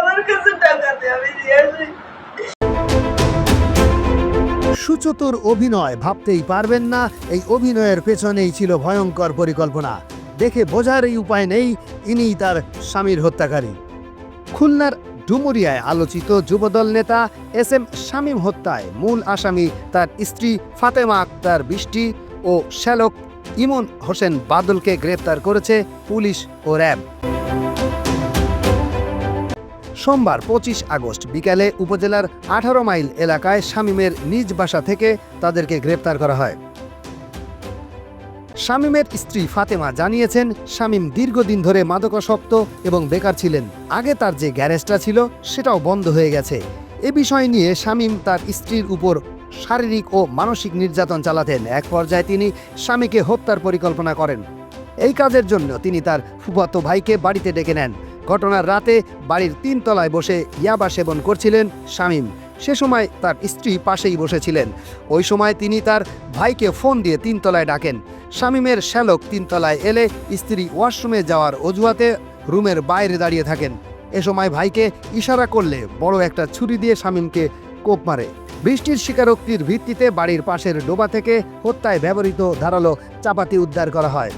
আমার কাছে টাকা আমি দিয়েছি সুচতুর অভিনয় ভাবতেই পারবেন না, এই অভিনয়ের পেছনেই ছিল ভয়ঙ্কর পরিকল্পনা। দেখে বোঝার এই উপায় নেই ইনি তার স্বামীর হত্যাকারী। খুলনার ডুমুরিয়ায় আলোচিত যুবদল নেতা এস এম শামীম হত্যায় মূল আসামি তার স্ত্রী ফাতেমা আক্তার বৃষ্টি ও শ্যালক ইমন হোসেন বাদলকে গ্রেপ্তার করেছে পুলিশ ও র্যাব। সোমবার পঁচিশ আগস্ট বিকালে উপজেলার আঠারো মাইল এলাকায় শামীমের নিজ বাসা থেকে তাদেরকে গ্রেপ্তার করা হয়। শামীমের স্ত্রী ফাতেমা জানিয়েছেন, শামীম দীর্ঘদিন ধরে মাদকাসক্ত এবং বেকার ছিলেন। আগে তার যে গ্যারেজটা ছিল, সেটাও বন্ধ হয়ে গেছে। এ বিষয় নিয়ে শামীম তার স্ত্রীর উপর শারীরিক ও মানসিক নির্যাতন চালাতেন। এক পর্যায়ে তিনি স্বামীকে হত্যার পরিকল্পনা করেন। এই কাজের জন্য তিনি তার ফুফাতো ভাইকে বাড়িতে ডেকে নেন। ঘটনার রাতে বাড়ির তিন তলায় বসে ইয়াবা সেবন করছিলেন শামীম। সে সময় তার স্ত্রী পাশেই বসেছিলেন। ওই সময় তিনি তার ভাইকে ফোন দিয়ে তিনতলায় ডাকেন। শামীমের শ্যালক তিনতলায় এলে স্ত্রী ওয়াশরুমে যাওয়ার অজুহাতে রুমের বাইরে দাঁড়িয়ে থাকেন। এ সময় ভাইকে ইশারা করলে বড় একটা ছুরি দিয়ে শামীমকে কোপ মারে। বৃষ্টির স্বীকারোক্তির ভিত্তিতে বাড়ির পাশের ডোবা থেকে হত্যায় ব্যবহৃত ধারালো চাপাতি উদ্ধার করা হয়।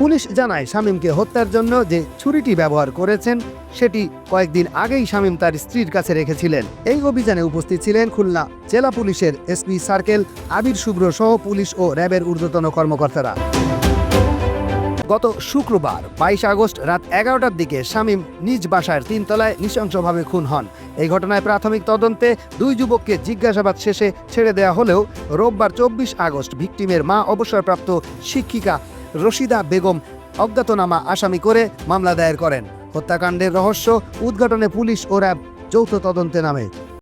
পুলিশ জানায় শামীমকে হত্যার জন্য যে ছুরিটি ব্যবহার করেছেন, সেটি কয়েকদিন আগেই শামীম তার স্ত্রীর কাছে রেখেছিলেন। এই অভিযানে উপস্থিত ছিলেন খুলনা জেলা পুলিশের এসপি সার্কেল আবির শুভ্র সহ পুলিশ ও র্যাবের ঊর্ধ্বতন কর্মকর্তারা। গত শুক্রবার বাইশ আগস্ট রাত এগারোটার দিকে শামীম নিজ বাসার তিনতলায় নৃশংসভাবে খুন হন। এই ঘটনায় প্রাথমিক তদন্তে দুই যুবককে জিজ্ঞাসাবাদ শেষে ছেড়ে দেওয়া হলেও রোববার চব্বিশ আগস্ট ভিকটিমের মা অবসরপ্রাপ্ত শিক্ষিকা রশিদা বেগম অজ্ঞাতনামা আসামি করে মামলা দায়ের করেন। হত্যাকাণ্ডের রহস্য উদ্ঘাটনে পুলিশ ও র্যাব যৌথ তদন্তে নামে।